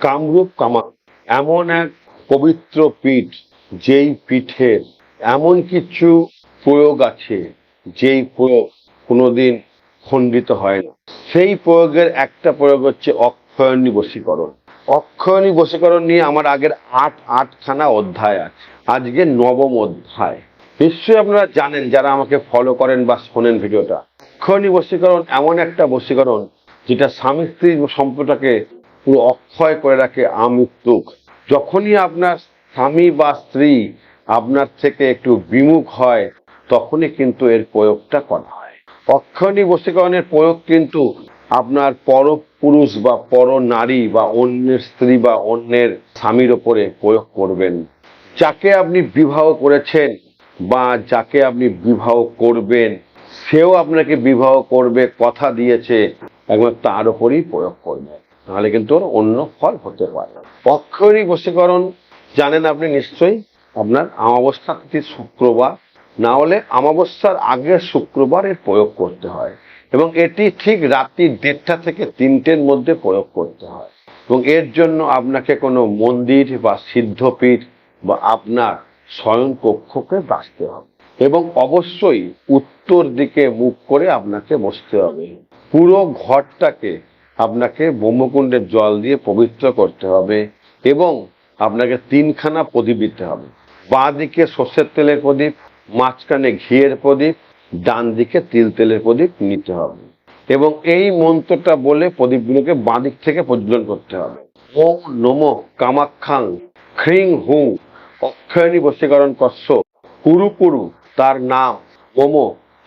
কামরূপ কামা এমন এক পবিত্র পীঠ, যেই পীঠের এমন কিছু প্রয়োগ আছে, যেই প্রয়োগ কোনোদিন খণ্ডিত হয় না। সেই প্রয়োগের একটা প্রয়োগ হচ্ছে অক্ষয়ণী বশীকরণ। অক্ষয়ণী বশীকরণ নিয়ে আমার আগের আট, আটখানা অধ্যায় আছে। আজকে নবম অধ্যায়। নিশ্চয়ই আপনারা জানেন, যারা আমাকে ফলো করেন বা শোনেন ভিডিওটা, অক্ষয়ণী বশীকরণ এমন একটা বশীকরণ, যেটা স্বামী স্ত্রীর সম্পর্কটাকে পুরো অক্ষয় করে রাখে আমৃত্যুক যখনই আপনার স্বামী বা স্ত্রী আপনার থেকে একটু বিমুখ হয়, তখনই কিন্তু এর প্রয়োগটা করা হয়। অক্ষয়ণী বশীকরণের প্রয়োগ কিন্তু আপনার পর পুরুষ বা পর নারী বা অন্যের স্ত্রী বা অন্যের স্বামীর ওপরে প্রয়োগ করবেন। যাকে আপনি বিবাহ করেছেন বা যাকে আপনি বিবাহ করবেন, সেও আপনাকে বিবাহ করবে, কথা দিয়েছে একবার তার উপরই প্রয়োগ করবে নাহলে কিন্তু ওর অন্য ফল হতে পারে। অক্ষরী বশীকরণ, জানেন আপনি নিশ্চয়ই আপনার আমাবস্যা তিথি শুক্রবার। না হলে আমাবস্যার আগের শুক্রবার এর প্রয়োগ করতে হয়। এবং এটি ঠিক রাত্রি দেড়টা থেকে তিনটের মধ্যে প্রয়োগ করতে হয়। এবং এর জন্য আপনাকে কোনো মন্দির বা সিদ্ধপীঠ বা আপনার স্বয়ং কক্ষকে বাঁচতে হবে। এবং অবশ্যই উত্তর দিকে মুখ করে আপনাকে বসতে হবে। পুরো ঘরটাকে আপনাকে ব্রহ্মকুণ্ডের জল দিয়ে পবিত্র করতে হবে এবং আপনাকে তিনখানা প্রদীপ দিতে হবে। বাঁ দিকে সর্ষের তেলের প্রদীপ, মাঝখানে ঘিয়ের প্রদীপ ডান দিকে তিল তেলের প্রদীপ নিতে হবে। এবং এই মন্ত্রটা বলে প্রদীপগুলোকে বাঁ দিক থেকে প্রজ্বলন করতে হবে। ওম নম কামাখ্যাং খ্রিং হুং অক্ষয়ণী বশীকরণ কস্য কুরু কুরু তার নাম। ওম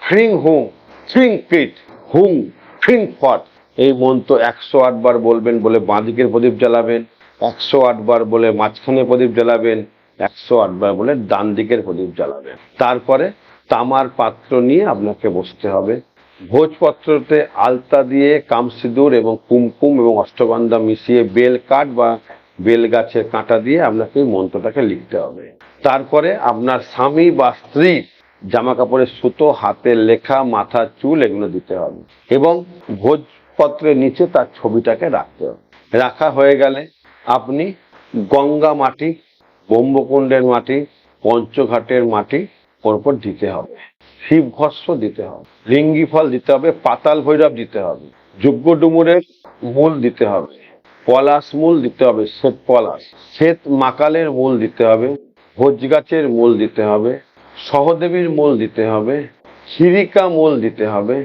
হ্রিং হুং থ্রিং কৃত হুং ফ্রিং ফট। এই মন্ত্র একশো আটবার বলবেন বলে বাঁ দিকের প্রদীপ জ্বালাবেন, একশো আটবার বলে মাঝখানে প্রদীপ জ্বালাবেন, একশো আটবার বলে ডান দিকের প্রদীপ জ্বালাবেন। তারপরে তামার পাত্র নিয়ে আপনাকে বসতে হবে। ভোজপত্রতে আলতা দিয়ে কামসিঁদুর এবং কুমকুম এবং অষ্টগন্ধা মিশিয়ে বেল কাঠ বা বেল গাছের কাঁটা দিয়ে আপনাকে এই মন্ত্রটাকে লিখতে হবে। তারপরে আপনার স্বামী বা স্ত্রী জামা কাপড়ের সুতো, হাতের লেখা, মাথার চুল এগুলো দিতে হবে। এবং ভোজপত্রের নিচে তার ছবিটাকে রাখতে হবে। রাখা হয়ে গেলে আপনি গঙ্গা মাটি, ব্রহ্মকুণ্ডের মাটি, পঞ্চঘাটের মাটি ওর উপর দিতে হবে। শিবঘস্য দিতে হবে রিঙ্গি ফল দিতে হবে, পাতাল ভৈরব দিতে হবে, যজ্ঞ ডুমুরের মূল দিতে হবে, পলাশ মূল দিতে হবে, শ্বেত পলাশ, শ্বেত মাকালের মূল দিতে হবে, ভোজ গাছের মূল দিতে হবে, সহদেবীর মূল দিতে হবে খিরিকা মূল দিতে হবে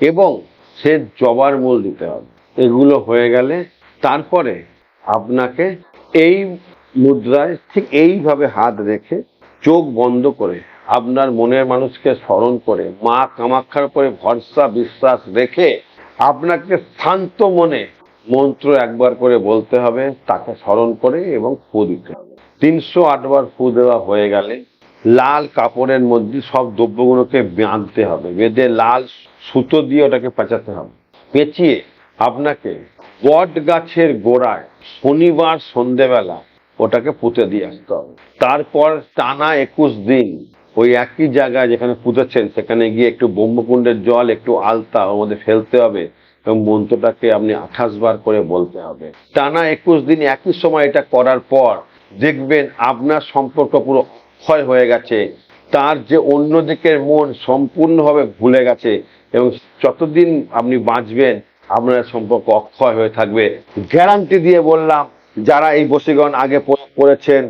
এবং শ্বেত জবার মূল দিতে হবে। এগুলো হয়ে গেলে তারপরে আপনাকে এই মুদ্রায় ঠিক এইভাবে হাত রেখে চোখ বন্ধ করে আপনার মনের মানুষকে স্মরণ করে, মা কামাক্ষার উপরে ভরসা, বিশ্বাস রেখে আপনাকে শান্ত মনে মন্ত্র একবার করে বলতে হবে, তাকে স্মরণ করে এবং ফু দিতে হবে। তিনশো আটবার ফু দেওয়া হয়ে গেলে লাল কাপড়ের মধ্যে সব দ্রব্যগুলোকে বাঁধতে হবে, বেঁধে লাল সুতো দিয়ে ওটাকে পেঁচাতে হবে। পেঁচিয়ে আপনাকে বট গাছের গোড়ায় শনিবার সন্ধেবেলা ওটাকে পুঁতে দিয়ে আসতে হবে। তারপর টানা একুশ দিন ওই একই জায়গায় যেখানে পুঁতেছেন, সেখানে গিয়ে একটু ব্রহ্মকুণ্ডের জল, একটু আলতা ওর মধ্যে ফেলতে হবে এবং মন্ত্রটাকে আপনি আঠাশ বার করে বলতে হবে। টানা একুশ দিন একই সময় এটা করার পর দেখবেন আপনার সম্পর্ক পুরো ক্ষয় হয়ে গেছে, তার যে অন্য দিকের মন সম্পূর্ণভাবে ভুলে গেছে এবং যতদিন আপনি বাঁচবেন, আপনার সম্পর্ক অক্ষয় হয়ে থাকবে। গ্যারান্টি দিয়ে বললাম, যারা এই বশীকরণ আগে করেছেন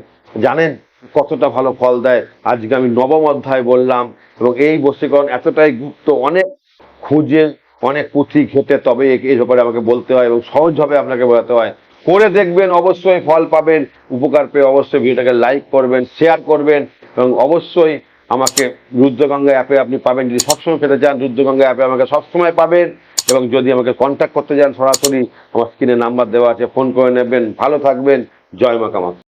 জানেন কতটা ভালো ফল দেয়। আজকে আমি নবম অধ্যায় বললাম এবং এই বশীকরণ এতটাই গুপ্ত, অনেক খুঁজে, অনেক পুঁথি ঘেটে তবে এই ব্যাপারে আমাকে বলতে হয় এবং সহজভাবে আপনাকে বোঝাতে হয়। করে দেখবেন, অবশ্যই ফল পাবেন, উপকার পেয়ে অবশ্যই ভিডিওটাকে লাইক করবেন শেয়ার করবেন, এবং অবশ্যই আমাকে রুদ্রগঙ্গা অ্যাপে আপনি পাবেন। যদি সবসময় পেতে চান, রুদ্রগঙ্গা অ্যাপে আমাকে সবসময় পাবেন, এবং যদি আমাকে কন্ট্যাক্ট করতে চান সরাসরি, আমার স্ক্রিনে নাম্বার দেওয়া আছে ফোন করে নেবেন। ভালো থাকবেন, জয় মা কামাখ্যা